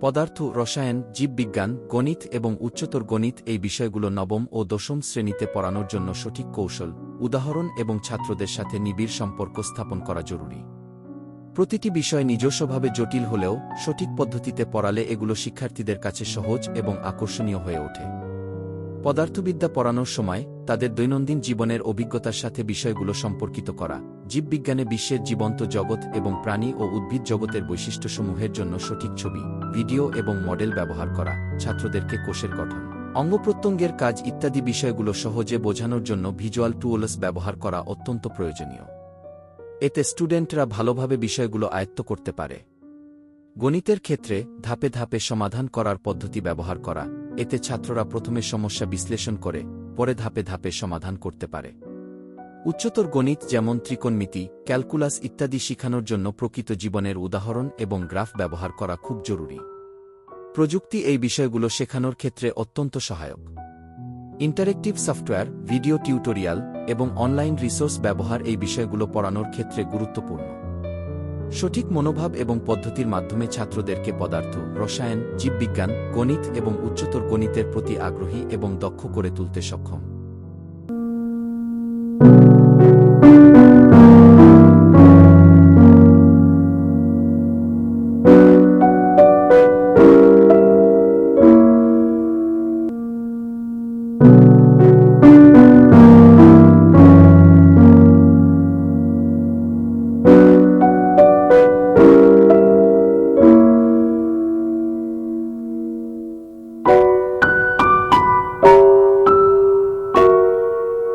পদার্থ, রসায়ন, জীববিজ্ঞান, গণিত এবং উচ্চতর গণিত এই বিষয়গুলো নবম ও দশম শ্রেণীতে পড়ানোর জন্য সঠিক কৌশল, উদাহরণ এবং ছাত্রদের সাথে নিবিড় সম্পর্ক স্থাপন করা জরুরি। প্রতিটি বিষয় নিজস্বভাবে জটিল হলেও সঠিক পদ্ধতিতে পড়ালে এগুলো শিক্ষার্থীদের কাছে সহজ এবং আকর্ষণীয় হয়ে ওঠে। পদার্থবিদ্যা পড়ানোর সময় তাদের দৈনন্দিন জীবনের অভিজ্ঞতার সাথে বিষয়গুলো সম্পর্কিত করা, জীববিজ্ঞানে বিশ্বের জীবন্ত জগৎ এবং প্রাণী ও উদ্ভিদ জগতের বৈশিষ্ট্যসমূহের জন্য সঠিক ছবি, ভিডিও এবং মডেল ব্যবহার করা, ছাত্রদেরকে কোষের গঠন অঙ্গপ্রত্যঙ্গের কাজ ইত্যাদি বিষয়গুলো সহজে বোঝানোর জন্য ভিজুয়াল টুলস ব্যবহার করা অত্যন্ত প্রয়োজনীয়। এতে স্টুডেন্টরা ভালোভাবে বিষয়গুলো আয়ত্ত করতে পারে। গণিতের ক্ষেত্রে ধাপে ধাপে সমাধান করার পদ্ধতি ব্যবহার করা, এতে ছাত্ররা প্রথমে সমস্যা বিশ্লেষণ করে পরে ধাপে ধাপে সমাধান করতে পারে। উচ্চতর গণিত যেমন ত্রিকোণমিতি, ক্যালকুলাস ইত্যাদি শিখানোর জন্য প্রকৃত জীবনের উদাহরণ এবং গ্রাফ ব্যবহার করা খুব জরুরি। প্রযুক্তি এই বিষয়গুলো শেখানোর ক্ষেত্রে অত্যন্ত সহায়ক। ইন্টারেক্টিভ সফটওয়্যার, ভিডিও টিউটোরিয়াল এবং অনলাইন রিসোর্স ব্যবহার এই বিষয়গুলো পড়ানোর ক্ষেত্রে গুরুত্বপূর্ণ। সঠিক মনোভাব এবং পদ্ধতির মাধ্যমে ছাত্রদেরকে পদার্থ, রসায়ন, জীববিজ্ঞান, গণিত এবং উচ্চতর গণিতের প্রতি আগ্রহী এবং দক্ষ করে তুলতে সক্ষম।